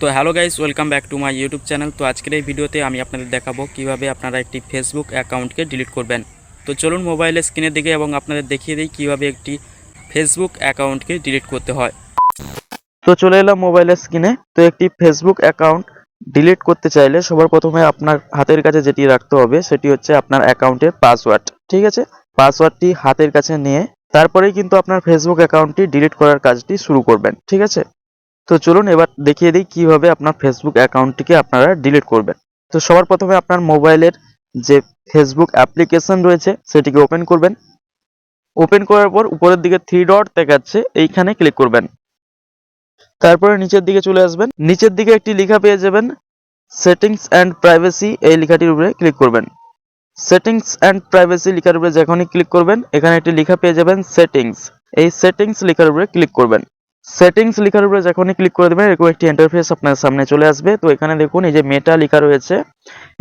তো hello guys, welcome back to my YouTube channel. তো আজকের এই ভিডিওতে আমি আপনাদের দেখাবো কীভাবে আপনারা একটি ফেসবুক অ্যাকাউন্টকে ডিলিট করবেন। তো চলুন মোবাইলের স্ক্রিনের দিকে এবং আপনাদের দেখিয়ে দিই কীভাবে একটি ফেসবুক অ্যাকাউন্টকে ডিলিট করতে হয়। তো চলে এলাম মোবাইলের স্ক্রিনে। তো একটি ফেসবুক অ্যাকাউন্ট ডিলিট করতে চাইলে সবার প্রথমে আপনার হাতের কাছে যেটি রাখতে হবে, সেটি হচ্ছে আপনার অ্যাকাউন্টের পাসওয়ার্ড, ঠিক আছে? পাসওয়ার্ডটি হাতের কাছে নিয়ে তারপরেই কিন্তু আপনার ফেসবুক অ্যাকাউন্টটি ডিলিট করার কাজটি শুরু করবেন, ঠিক আছে? তো চলুন এবার দেখিয়ে দিই কীভাবে আপনার ফেসবুক অ্যাকাউন্টটিকে আপনারা ডিলিট করবেন। তো সবার প্রথমে আপনার মোবাইলের যে ফেসবুক অ্যাপ্লিকেশন রয়েছে, সেটিকে ওপেন করবেন। ওপেন করার পর উপরের দিকে থ্রি ডট দেখাচ্ছে, এইখানে ক্লিক করবেন। তারপরে নিচের দিকে চলে আসবেন। নিচের দিকে একটি লেখা পেয়ে যাবেন সেটিংস অ্যান্ড প্রাইভেসি এই লেখাটির উপরে ক্লিক করবেন। সেটিংস অ্যান্ড প্রাইভেসি লেখার উপরে যখনই ক্লিক করবেন, এখানে একটি লেখা পেয়ে যাবেন সেটিংস এই সেটিংস লেখার উপরে ক্লিক করবেন। সেটিংস লেখার উপরে যখনই ক্লিক করে দেবেন, এরকম একটি ইন্টারফেস আপনার সামনে চলে আসবে। তো এখানে দেখুন, এই যে মেটা লেখা রয়েছে।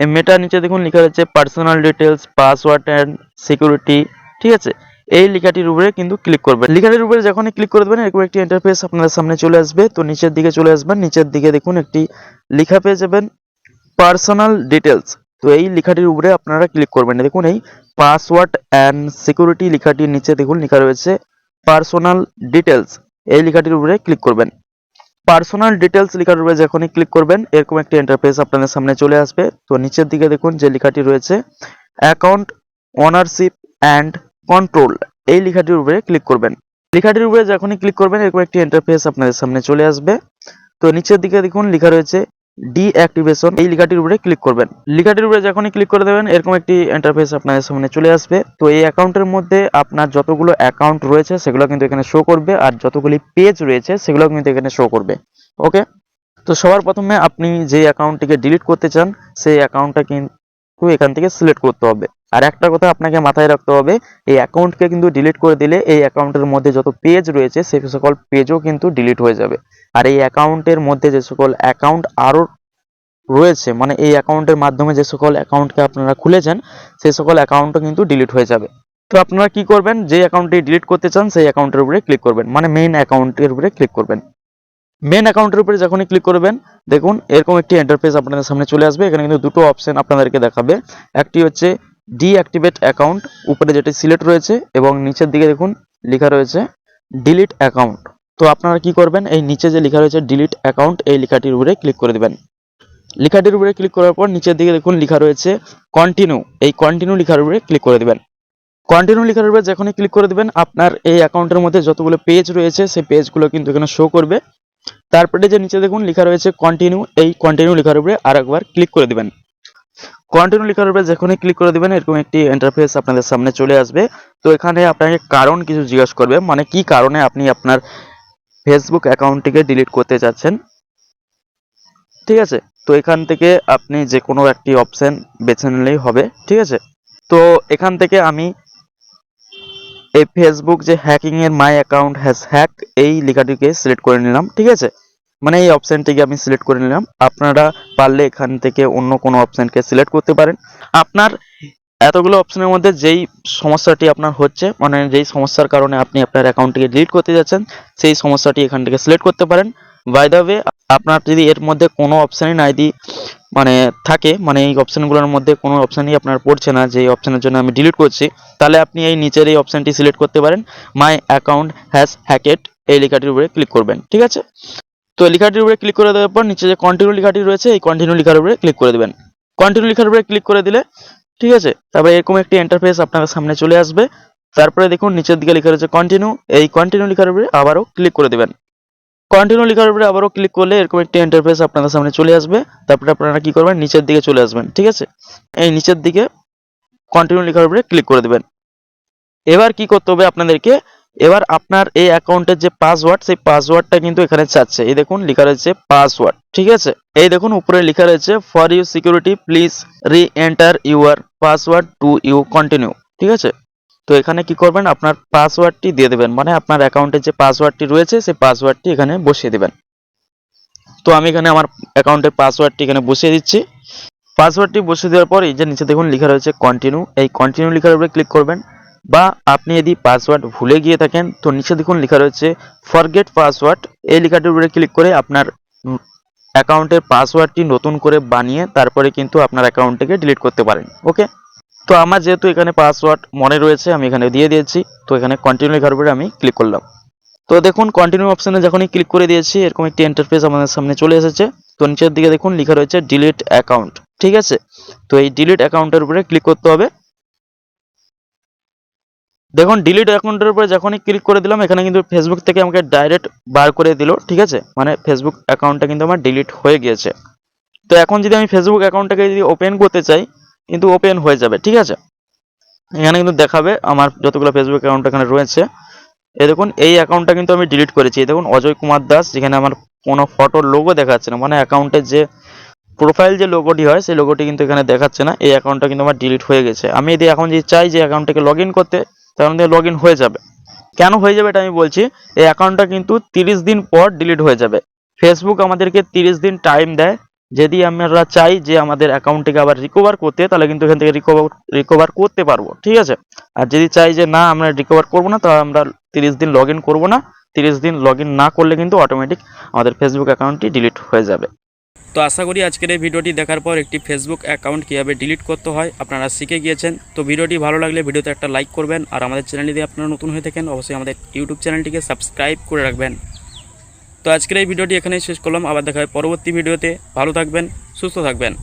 এই মেটা নিচে দেখুন, লেখা রয়েছে personal details password and security ঠিক আছে? এই লেখাটির উপরে কিন্তু ক্লিক করবেন। লেখাটির উপরে যখনই ক্লিক করে দেবেন, এরকম একটি ইন্টারফেস আপনাদের সামনে চলে আসবে। তো নিচের দিকে চলে আসবেন, নিচের দিকে দেখুন, একটি লেখা পেয়ে যাবেন পার্সোনাল ডিটেলস তো এই লেখাটির উপরে আপনারা ক্লিক করবেন। দেখুন, এই পাসওয়ার্ড অ্যান্ড সিকিউরিটি লেখাটির নিচে দেখুন, লেখা রয়েছে পার্সোনাল ডিটেলস এই লেখাটির উপরে ক্লিক করবেন। পার্সোনাল ডিটেলস লেখার উপরে যখনই ক্লিক করবেন, এরকম একটি ইন্টারফেস আপনাদের সামনে চলে আসবে। তো নিচের দিকে দেখুন যে লেখাটি রয়েছে অ্যাকাউন্ট ওনারশিপ অ্যান্ড কন্ট্রোল এই লেখাটির উপরে ক্লিক করবেন। লেখাটির উপরে যখনই ক্লিক করবেন, এরকম একটি ইন্টারফেস আপনাদের সামনে চলে আসবে। তো নিচের দিকে দেখুন লেখা রয়েছে ডিঅ্যাক্টিভেশন, এই লেখাটির উপরে ক্লিক করবেন। লেখাটির উপরে যখনই ক্লিক করে দেবেন, এরকম একটি ইন্টারফেস আপনাদের সামনে চলে আসবে। তো এই অ্যাকাউন্টের মধ্যে আপনার যতগুলো অ্যাকাউন্ট রয়েছে, সেগুলো কিন্তু এখানে শো করবে, আর যতগুলি পেজ রয়েছে, সেগুলো কিন্তু এখানে শো করবে। ওকে তো সবার প্রথমে আপনি যে অ্যাকাউন্টটিকে ডিলিট করতে চান, সেই অ্যাকাউন্টটা কিন্তু এখান থেকে সিলেক্ট করতে হবে। আর একটা কথা আপনাকে মাথায় রাখতে হবে, এই অ্যাকাউন্টকে কিন্তু ডিলিট করে দিলে এই অ্যাকাউন্টের মধ্যে যত পেজ রয়েছে সেই সকল পেজও কিন্তু ডিলিট হয়ে যাবে। আর এই অ্যাকাউন্টের মধ্যে যে সকল অ্যাকাউন্ট আরও রয়েছে মানে এই অ্যাকাউন্টের মাধ্যমে যে সকল অ্যাকাউন্টকে আপনারা খুলেছেন, সেই সকল অ্যাকাউন্টও কিন্তু ডিলিট হয়ে যাবে। তো আপনারা কি করবেন? যে অ্যাকাউন্টটি ডিলিট করতে চান, সেই অ্যাকাউন্টের উপরে ক্লিক করবেন মানে মেইন অ্যাকাউন্টের উপরে ক্লিক করবেন। মেন অ্যাকাউন্টের উপরে যখনই ক্লিক করবেন, দেখুন এরকম একটি ইন্টারফেস আপনাদের সামনে চলে আসবে। এখানে কিন্তু দুটো অপশন আপনাদেরকে দেখাবে। একটি হচ্ছে ডিঅ্যাক্টিভেট অ্যাকাউন্ট উপরে যেটি সিলেক্ট রয়েছে এবং নিচের দিকে দেখুন লেখা রয়েছে ডিলিট অ্যাকাউন্ট তো আপনারা কি করবেন? এই নিচে যে লেখা রয়েছে ডিলিট অ্যাকাউন্ট এই লেখাটির উপরে ক্লিক করে দেবেন। লেখাটির উপরে ক্লিক করার পর নিচের দিকে দেখুন লেখা রয়েছে কন্টিনিউ এই কন্টিনিউ লেখার উপরে ক্লিক করে দেবেন। কন্টিনিউ লেখার উপরে যখনই ক্লিক করে দেবেন, আপনার এই অ্যাকাউন্টের মধ্যে যতগুলো পেজ রয়েছে, সেই পেজগুলো কিন্তু এখানে শো করবে। তারপরে যে নিচে দেখুন লেখা রয়েছে কন্টিনিউ এই কন্টিনিউ লেখার উপরে আরেকবার ক্লিক করে দিবেন। কন্টিনিউ লেখার উপরে যখনই ক্লিক করে দিবেন, এরকম একটি ইন্টারফেস আপনাদের সামনে চলে আসবে। তো এখানে আপনাকে কারণ কিছু জিজ্ঞাসা করবে। মানে কি কারণে আপনি আপনার ফেসবুক অ্যাকাউন্টটিকে ডিলিট করতে চাচ্ছেন ঠিক আছে? তো এখান থেকে আপনি যে কোনো একটি অপশন বেছে নিলেই হবে। ঠিক আছে? তো এখান থেকে আমি এই ফেসবুক যে হ্যাকিং এর মাই অ্যাকাউন্ট হ্যাজ হ্যাক এই লেখাটিকে সিলেক্ট করে নিলাম। ঠিক আছে? মানে এই অপশনটিকে আমি সিলেক্ট করে নিলাম। আপনারা পারলে এখান থেকে অন্য কোনো অপশনকে সিলেক্ট করতে পারেন। আপনার এতগুলো অপশনের মধ্যে যেই সমস্যাটি আপনার হচ্ছে মানে যেই সমস্যার কারণে আপনি আপনার অ্যাকাউন্টটিকে ডিলিট করতে যাচ্ছেন, সেই সমস্যাটি এখান থেকে সিলেক্ট করতে পারেন। বাই দ্য ওয়ে আপনার যদি এর মধ্যে কোনো অপশানই নাই দি মানে থাকে মানে এই অপশানগুলোর মধ্যে কোনো অপশানই আপনার পড়ছে না যে অপশানের জন্য আমি ডিলিট করছি, তাহলে আপনি এই নিচের এই অপশানটি সিলেক্ট করতে পারেন। মাই অ্যাকাউন্ট হ্যাজ হ্যাকেট এই লেখাটির উপরে ক্লিক করবেন, ঠিক আছে? তো লেখাটির উপরে ক্লিক করে দেওয়ার পর নিচে যে কন্টিনিউ লেখাটি রয়েছে, এই কন্টিনিউ লেখার উপরে ক্লিক করে দেবেন। কন্টিনিউ লেখার উপরে ক্লিক করে দিলে, ঠিক আছে? তারপরে এরকম একটি ইন্টারফেস আপনাদের সামনে চলে আসবে। তারপরে দেখুন, নিচের দিকে লেখা রয়েছে কন্টিনিউ এই কন্টিনিউ লেখার উপরে আবারও ক্লিক করে দেবেন। কন্টিনিউ লেখার উপরে আবারও ক্লিক করলে এরকম একটি ইন্টারফেস আপনাদের সামনে চলে আসবে। তারপরে আপনারা কি করবেন? নিচের দিকে চলে আসবেন, ঠিক আছে? এই নিচের দিকে কন্টিনিউ লেখার উপরে ক্লিক করে দেবেন। এবার কি করতে হবে আপনাদেরকে? এবার আপনার এই অ্যাকাউন্টের যে পাসওয়ার্ড, সেই পাসওয়ার্ডটা কিন্তু এখানে চাচ্ছে। এই দেখুন, লেখা রয়েছে পাসওয়ার্ড, ঠিক আছে? এই দেখুন, উপরে লেখা রয়েছে for you security please reenter your password to you continue ঠিক আছে? তো এখানে কি করবেন? আপনার পাসওয়ার্ডটি দিয়ে দেবেন মানে আপনার অ্যাকাউন্টের যে পাসওয়ার্ডটি রয়েছে, সেই পাসওয়ার্ডটি এখানে বসিয়ে দেবেন। তো আমি এখানে আমার অ্যাকাউন্টের পাসওয়ার্ডটি এখানে বসিয়ে দিচ্ছি। পাসওয়ার্ডটি বসিয়ে দেওয়ার পর যে নিচে দেখুন, লেখা রয়েছে কন্টিনিউ এই কন্টিনিউ লেখার উপরে ক্লিক করবেন। বা আপনি যদি পাসওয়ার্ড ভুলে গিয়ে থাকেন, তো নিচে দেখুন লেখা রয়েছে ফরগেট পাসওয়ার্ড এই লেখাটির উপরে ক্লিক করে আপনার অ্যাকাউন্টের পাসওয়ার্ডটি নতুন করে বানিয়ে তারপরে কিন্তু আপনার অ্যাকাউন্টটিকে ডিলিট করতে পারেন ওকে তো আমার যেহেতু এখানে পাসওয়ার্ড মনে রয়েছে, আমি এখানে দিয়ে দিয়েছি, তো এখানে কন্টিনিউ লেখার উপরে আমি ক্লিক করলাম। তো দেখুন কন্টিনিউ অপশনে যখনই ক্লিক করে দিয়েছি, এরকম একটি ইন্টারফেস আমাদের সামনে চলে এসেছে। তো নিচের দিকে দেখুন লেখা রয়েছে ডিলিট অ্যাকাউন্ট ঠিক আছে? তো এই ডিলিট অ্যাকাউন্টের উপরে ক্লিক করতে হবে। দেখুন ডিলিট অ্যাকাউন্টের উপরে যখনই ক্লিক করে দিলাম, এখানে কিন্তু ফেসবুক থেকে আমাকে ডাইরেক্ট বার করে দিল, ঠিক আছে? মানে ফেসবুক অ্যাকাউন্টটা কিন্তু আমার ডিলিট হয়ে গিয়েছে। তো এখন যদি আমি ফেসবুক অ্যাকাউন্টটাকে যদি ওপেন করতে চাই, কিন্তু ওপেন হয়ে যাবে, ঠিক আছে? এখানে কিন্তু দেখাবে আমার যতগুলো ফেসবুক অ্যাকাউন্ট এখানে রয়েছে। এই দেখুন, এই অ্যাকাউন্টটা কিন্তু আমি ডিলিট করেছি। দেখুন, অজয় কুমার দাস, যেখানে আমার কোনো ফটোর লোগো দেখাচ্ছে না। মানে অ্যাকাউন্টের যে প্রোফাইল যে লোগোটি হয়, সেই লোগোটি কিন্তু এখানে দেখাচ্ছে না। এই অ্যাকাউন্টটা কিন্তু আমার ডিলিট হয়ে গেছে। আমি যদি এখন যদি চাই যে অ্যাকাউন্টটাকে লগ করতে তখন দিয়ে লগ হয়ে যাবে। কেন হয়ে যাবে এটা আমি বলছি, এই অ্যাকাউন্টটা কিন্তু তিরিশ দিন পর ডিলিট হয়ে যাবে। ফেসবুক আমাদেরকে তিরিশ দিন টাইম দেয়। যদি আমরা চাই যে আমাদের অ্যাকাউন্টটিকে আবার রিকভার করতে, তাহলে কিন্তু এখান থেকে রিকভার রিকভার করতে পারব, ঠিক আছে? আর যদি চাই যে না, আমরা রিকভার করব না, তাহলে আমরা তিরিশ দিন লগ ইন করব না। তিরিশ দিন লগ না করলে কিন্তু অটোমেটিক আমাদের ফেসবুক অ্যাকাউন্টটি ডিলিট হয়ে যাবে। তো আশা করি আজকের এই ভিডিওটি দেখার পর একটি ফেসবুক অ্যাকাউন্ট কীভাবে ডিলিট করতে হয় আপনারা শিখে গিয়েছেন। তো ভিডিওটি ভালো লাগলে ভিডিওতে একটা লাইক করবেন আর আমাদের চ্যানেলে যদি আপনারা নতুন হয়ে থাকেন, অবশ্যই আমাদের ইউটিউব চ্যানেলটিকে সাবস্ক্রাইব করে রাখবেন। তো আজকের এই ভিডিওটি এখানেই শেষ করলাম। আবার দেখা হয় পরবর্তী ভিডিওতে। ভালো থাকবেন, সুস্থ থাকবেন।